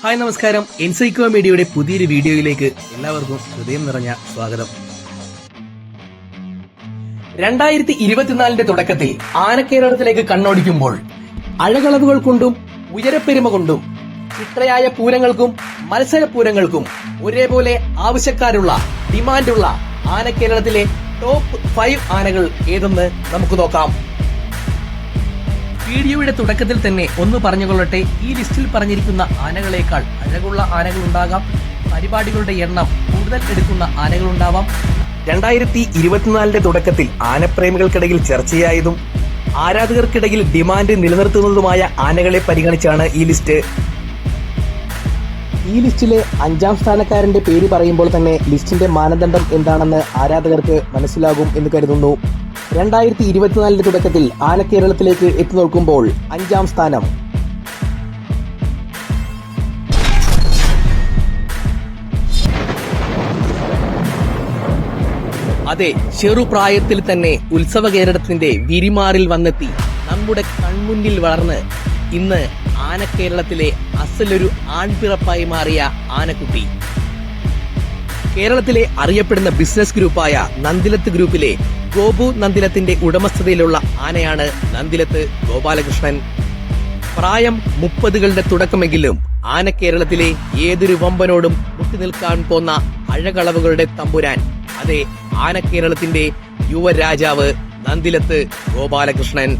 Hi നമസ്കാരം. എൻസൈക്കോ മീഡിയയുടെ പുതിയൊരു വീഡിയോയിലേക്ക് എല്ലാവർക്കും ഹൃദയം നിറഞ്ഞ സ്വാഗതം. രണ്ടായിരത്തി ഇരുപത്തിനാലിന്റെ തുടക്കത്തിൽ ആനക്കേരളത്തിലേക്ക് കണ്ണോടിക്കുമ്പോൾ അഴകളവുകൾ കൊണ്ടും ഉയരപ്പെരുമ കൊണ്ടും ചിത്രയായ പൂരങ്ങൾക്കും മത്സര പൂരങ്ങൾക്കും ഒരേപോലെ ആവശ്യക്കാരുള്ള ഡിമാൻഡുള്ള ആനക്കേരളത്തിലെ ടോപ്പ് ഫൈവ് ആനകൾ ഏതെന്ന് നമുക്ക് നോക്കാം. വീഡിയോയുടെ തുടക്കത്തിൽ തന്നെ ഒന്ന് പറഞ്ഞുകൊള്ളട്ടെ ഈ ലിസ്റ്റിൽ പറഞ്ഞിരിക്കുന്ന ആനകളേക്കാൾ അഴകുള്ള ആനകൾ ഉണ്ടാകാം പരിപാടികളുടെ എണ്ണം കൂടുതൽ എടുക്കുന്ന ആനകളുണ്ടാവാം. രണ്ടായിരത്തി ഇരുപത്തിനാലിന്റെ തുടക്കത്തിൽ ആനപ്രേമികൾക്കിടയിൽ ചർച്ചയായതും ആരാധകർക്കിടയിൽ ഡിമാൻഡ് നിലനിർത്തുന്നതുമായ ആനകളെ പരിഗണിച്ചാണ് ഈ ലിസ്റ്റ്. ഈ ലിസ്റ്റിലെ അഞ്ചാം സ്ഥാനക്കാരന്റെ പേര് പറയുമ്പോൾ തന്നെ ലിസ്റ്റിന്റെ മാനദണ്ഡം എന്താണെന്ന് ആരാധകർക്ക് മനസ്സിലാകും എന്ന് കരുതുന്നു. രണ്ടായിരത്തി ഇരുപത്തിനാലിന്റെ തുടക്കത്തിൽ ആനക്കേരളത്തിലേക്ക് എത്തി നോക്കുമ്പോൾ അഞ്ചാം സ്ഥാനം. അതെ ചെറുപ്രായത്തിൽ തന്നെ ഉത്സവ കേരളത്തിന്റെ വിരിമാറിൽ വന്നെത്തി. നമ്മുടെ കൺമുന്നിൽ വളർന്ന് ഇന്ന് ആനക്കേരളത്തിലെ അസലൊരു ആൺപിറപ്പായി മാറിയ ആനക്കുട്ടി. കേരളത്തിലെ അറിയപ്പെടുന്ന ബിസിനസ് ഗ്രൂപ്പായ നന്ദിലത്ത് ഗ്രൂപ്പിലെ ഗോപു നന്ദിലത്തിന്റെ ഉടമസ്ഥതയിലുള്ള ആനയാണ് നന്ദിലത്ത് ഗോപാലകൃഷ്ണൻ. പ്രായം മുപ്പതുകളുടെ തുടക്കമെങ്കിലും ആന കേരളത്തിലെ ഏതൊരു വമ്പനോടും മുട്ടിനിൽക്കാൻ പോന്ന അഴകളവുകളുടെ തമ്പുരാൻ. അതെ ആന കേരളത്തിന്റെ യുവരാജാവ് നന്ദിലത്ത് ഗോപാലകൃഷ്ണൻ.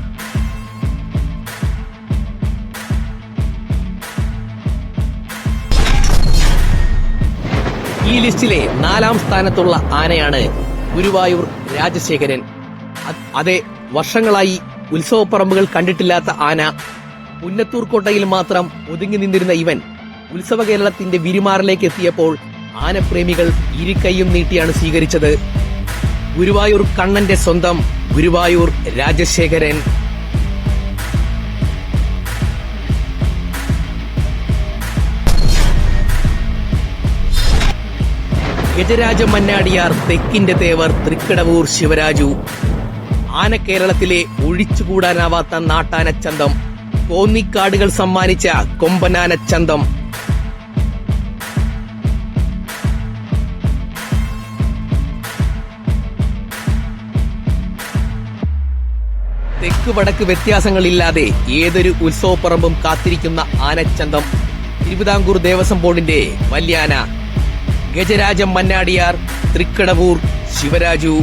ഈ ലിസ്റ്റിലെ നാലാം സ്ഥാനത്തുള്ള ആനയാണ് ഗുരുവായൂർ രാജശേഖരൻ. അതെ വർഷങ്ങളായി ഉത്സവപ്പറമ്പുകൾ കണ്ടിട്ടില്ലാത്ത ആന പുന്നത്തൂർ കോട്ടയിൽ മാത്രം ഒതുങ്ങി നിന്നിരുന്ന ഇവൻ ഉത്സവ കേരളത്തിന്റെ വിരിമാറിലേക്ക് എത്തിയപ്പോൾ ആനപ്രേമികൾ ഇരുകൈയും നീട്ടിയാണ് സ്വീകരിച്ചത്. ഗുരുവായൂർ കണ്ണന്റെ സ്വന്തം ഗുരുവായൂർ രാജശേഖരൻ. ഗജരാജ മന്നാടിയാർ തെക്കിന്റെ തേവർ തൃക്കടവൂർ ശിവരാജു. ആന കേരളത്തിലെ ഒഴിച്ചുകൂടാനാവാത്ത നാട്ടാനച്ചന്തം കോന്നിക്കാടുകൾ സമ്മാനിച്ച കൊമ്പനാനച്ചന്തം. തെക്ക് വടക്ക് വ്യത്യാസങ്ങളില്ലാതെ ഏതൊരു ഉത്സവപ്പറമ്പും കാത്തിരിക്കുന്ന ആനച്ചന്തം. തിരുവിതാംകൂർ ദേവസ്വം ബോർഡിന്റെ വല്യാന ഗജരാജം മന്നാടിയാർ തൃക്കടവൂർ ശിവരാജു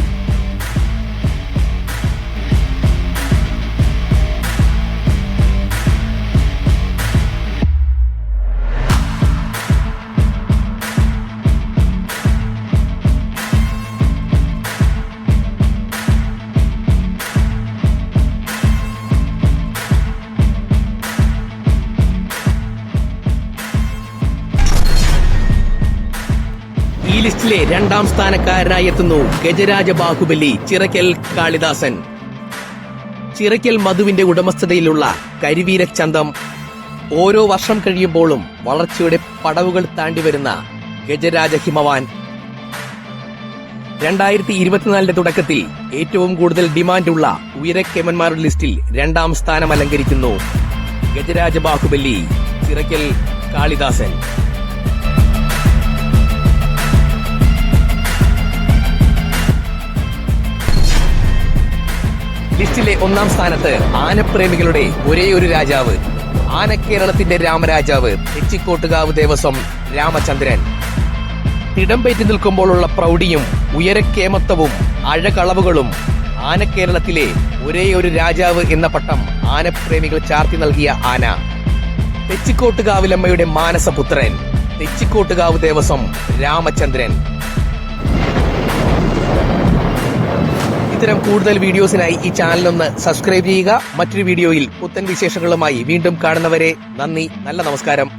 ലിസ്റ്റിലെ രണ്ടാം സ്ഥാനക്കാരനായി എത്തുന്നു ഗജരാജ ബാഹുബലി ചിറക്കൽ കാളിദാസൻ. ചിറക്കൽ മധുവിന്റെ ഉടമസ്ഥതയിലുള്ള കരിവീരച്ചന്തം ഓരോ വർഷം കഴിയുമ്പോഴും വളർച്ചയുടെ പടവുകൾ താണ്ടി വരുന്ന ഗജരാജ ഹിമവാൻ. രണ്ടായിരത്തി ഇരുപത്തിനാലിന്റെ തുടക്കത്തിൽ ഏറ്റവും കൂടുതൽ ഡിമാൻഡുള്ള ഉയരക്കേമന്മാരുടെ ലിസ്റ്റിൽ രണ്ടാം സ്ഥാനം അലങ്കരിക്കുന്നു ഗജരാജ ബാഹുബലി ചിറക്കൽ കാളിദാസൻ. ലിസ്റ്റിലെ ഒന്നാം സ്ഥാനത്ത് ആനപ്രേമികളുടെ ഒരേ ഒരു രാജാവ് ആനക്കേരളത്തിന്റെ രാമരാജാവ് തെച്ചിക്കോട്ടുകാവ് ദേവസ്വം രാമചന്ദ്രൻ. തിടമ്പേറ്റി നിൽക്കുമ്പോഴുള്ള പ്രൗഢിയും ഉയരക്കേമത്വവും അഴകളവുകളും ആനക്കേരളത്തിലെ ഒരേ ഒരു രാജാവ് എന്ന പട്ടം ആനപ്രേമികൾ ചാർത്തി നൽകിയ ആന. തെച്ചിക്കോട്ടുകാവിലമ്മയുടെ മാനസപുത്രൻ തെച്ചിക്കോട്ടുകാവ് ദേവസ്വം രാമചന്ദ്രൻ. ഇത്തരം കൂടുതൽ വീഡിയോസിനായി ഈ ചാനൽ ഒന്ന് സബ്സ്ക്രൈബ് ചെയ്യുക. മറ്റൊരു വീഡിയോയിൽ പുത്തൻ വിശേഷങ്ങളുമായി വീണ്ടും കാണുന്നവരെ നന്ദി. നല്ല നമസ്കാരം.